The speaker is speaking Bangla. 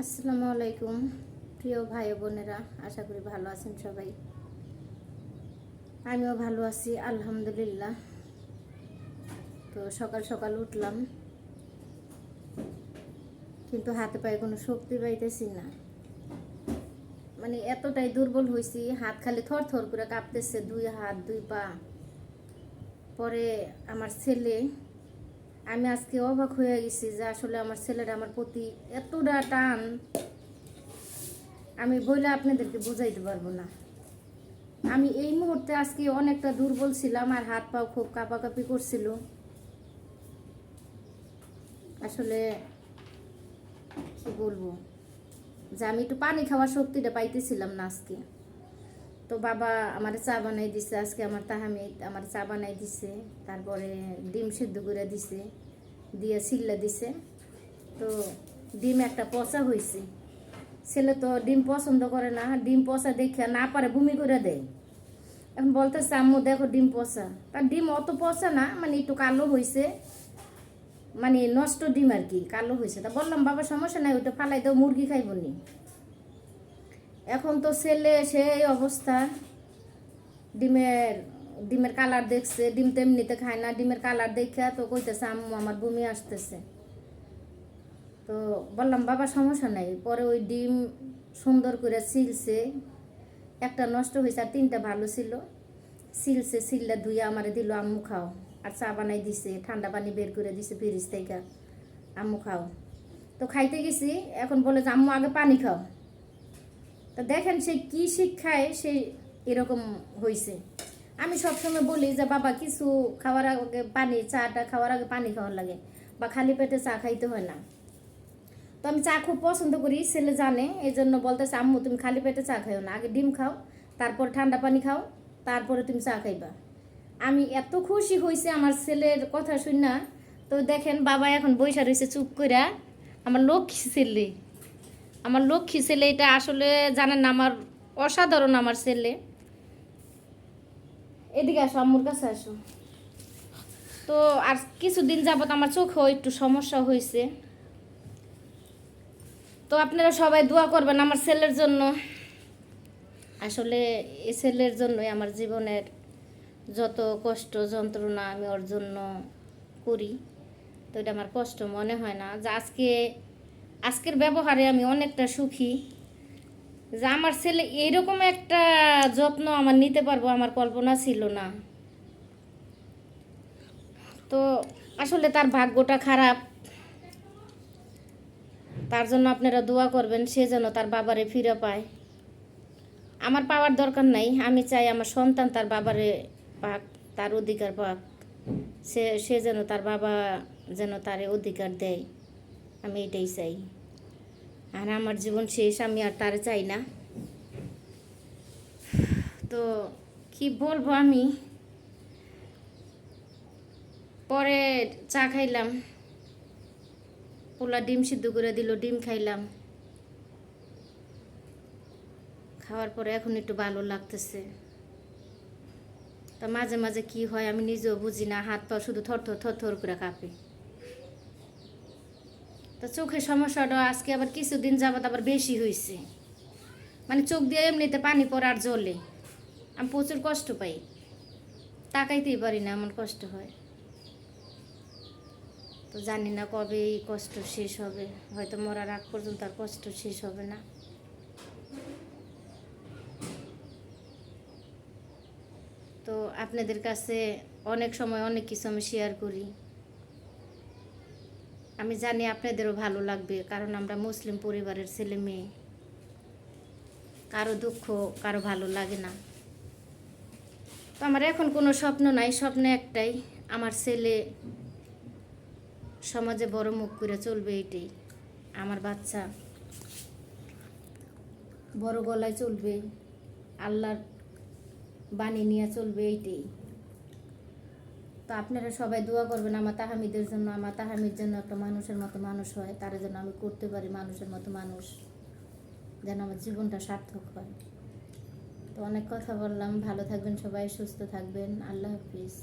আসসালামু আলাইকুম। প্রিয় ভাই বোনেরা, আশা করি ভালো আছেন সবাই। আমিও ভালো আছি, আলহামদুলিল্লাহ। তো সকাল সকাল উঠলাম। কিন্তু হাতে পায়ে কোনো শক্তি পাইতেছি না। মানে এতটাই দুর্বল হয়েছি হাত খালি থর থর করে কাঁপতেছে, দুই হাত, দুই পা। পরে আমার ছেলে আমি আজকে অবাক হয়ে গেছি যে আসলে আমার ছেলেরা আমার প্রতি এতটা টান। আমি বলে আপনাদেরকে বুঝাইতে পারব না। আমি এই মুহূর্তে আজকে অনেকটা দুর্বল ছিলাম আর হাত পাও খুব কাঁপাকাঁপি করছিল। আসলে কি বলব? যে আমি একটু পানি খাওয়ার শক্তিটা পাইতেছিলাম না আজকে। তো বাবা আমার চা বানাই দিছে, আজকে আমার তাহামিদ আমার চা বানাই দিছে, তারপরে ডিম সিদ্ধ করে দিছে। দিয়ে সিল্লা দিছে। তো ডিম একটা পচা হয়েছে ছেলে তো ডিম পছন্দ করে না, ডিম পচা দেখে না পারে বমি করে দেয়। এখন বলতেছে, আম্মু, দেখো ডিম পচা। তার ডিম অত পচা না মানে একটু কালো হয়েছে মানে নষ্ট ডিম আর কি, কালো হয়েছে তা বললাম, বাবা, সমস্যা নাই, ওইটা ফালাই দাও, মুরগি খাইব নি। এখন তো ছেলে সেই অবস্থা। ডিমের ডিমের কালার দেখছে, ডিম তো এমনিতে খায় না, ডিমের কালার দেখে তো কইতেছে, আম্মু, আমার বমি আসতেছে। তো বললাম, বাবা, সমস্যা নাই। পরে ওই ডিম সুন্দর করে সিলছে। একটা নষ্ট হয়েছে আর তিনটা ভালো ছিল। সিলছে, সিললে ধুয়ে আমারে দিল, আম্মু, খাও। আর চা বানাই দিছে, ঠান্ডা পানি বের করে দিছে ফ্রিজ থেকে। আম্মু, খাও। তো খাইতে গেছি, এখন বলে যে, আম্মু, আগে পানি খাও। তো দেখেন সে কি শিক্ষায় সে এরকম হয়েছে আমি সবসময় বলি যে, বাবা, কিছু খাওয়ার আগে পানি, চাটা খাওয়ার আগে পানি খাওয়ার লাগে বা খালি পেটে চা খাইতে হয় না। তো আমি চা খুব পছন্দ করি, ছেলে জানে এই জন্য বলতেছে, আম্মু, তুমি খালি পেটে চা খাইও না, আগে ডিম খাও, তারপর ঠান্ডা পানি খাও, তারপরে তুমি চা খাইবা। আমি এত খুশি হয়েছে আমার ছেলের কথা শুন। না তো দেখেন, বাবা এখন বৈশা রয়েছে চুপ কইরা। আমার লক্ষ্মী ছেলে, আমার লক্ষ্মী ছেলে এটা আসলে জানেন না, আমার অসাধারণ আমার ছেলে। এদিকে আসো, আম্মুর কাছে আসো। তো আর কিছুদিন যাবৎ আমার চোখেও একটু সমস্যা হয়েছে। তো আপনারা সবাই দোয়া করবেন আমার ছেলের জন্য। আসলে এই ছেলের জন্যই আমার জীবনের যত কষ্ট, যন্ত্রণা আমি ওর জন্য করি। তো এটা আমার কষ্ট, মনে হয় না। যে আজকে, আজকের ব্যবহারে আমি অনেকটা সুখী। যে আমার ছেলে এরকম একটা যত্ন আমার নিতে পারব, আমার কল্পনা ছিল না। তো আসলে তার ভাগ্যটা খারাপ। তার জন্য আপনারা দোয়া করবেন, সে যেন তার বাবারে ফিরে পায়। আমার পাওয়ার দরকার নাই, আমি চাই আমার সন্তান তার বাবারে পাক, তার অধিকার পাক। সে সে যেন তার বাবা যেন তার অধিকার দেয়, আমি এটাই চাই। আর আমার জীবন শেষ, আমি আর তার চাই না। তো কি বলব আমি? পরে চা খাইলাম। পোলা ডিম সিদ্ধ করে দিল, ডিম খাইলাম। খাওয়ার পরে এখন একটু ভালো লাগতেছে। তা মাঝে মাঝে কি হয় আমি নিজেও বুঝি না, হাত পা শুধু থর থর থর থর করে কাঁপে। তা চোখের সমস্যাটা আজকে আবার কিছুদিন যাবত আবার বেশি হয়েছে মানে চোখ দিয়ে এমনিতে পানি পড়ার জলে। আমি প্রচুর কষ্ট পাই। তাকাইতেই পারি না, এমন কষ্ট হয়। তো জানি না কবে এই কষ্ট শেষ হবে। হয়তো মরার আগ পর্যন্ত আর কষ্ট শেষ হবে না। তো আপনাদের কাছে অনেক সময় অনেক কিছু আমি শেয়ার করি। আমি জানি আপনাদেরও ভালো লাগবে, কারণ আমরা মুসলিম পরিবারের ছেলে মেয়ে। কারও দুঃখ, কারও ভালো লাগে না। তো আমার এখন কোনো স্বপ্ন নাই, স্বপ্ন একটাই, আমার ছেলে সমাজে বড় মুখ করে চলবে এটাই। আমার বাচ্চা বড় গলায় চলবে, আল্লাহর বাণী নিয়ে চলবে এইটাই তো আপনারা সবাই দোয়া করবেন আমার তাহামিদের জন্য, আমার তাহামির জন্য একটা মানুষের মতো মানুষ হয়, তার জন্য আমি করতে পারি মানুষের মতো মানুষ, যেন আমার জীবনটা সার্থক হয়। তো অনেক কথা বললাম, ভালো থাকবেন সবাই, সুস্থ থাকবেন, আল্লাহ হাফিজ।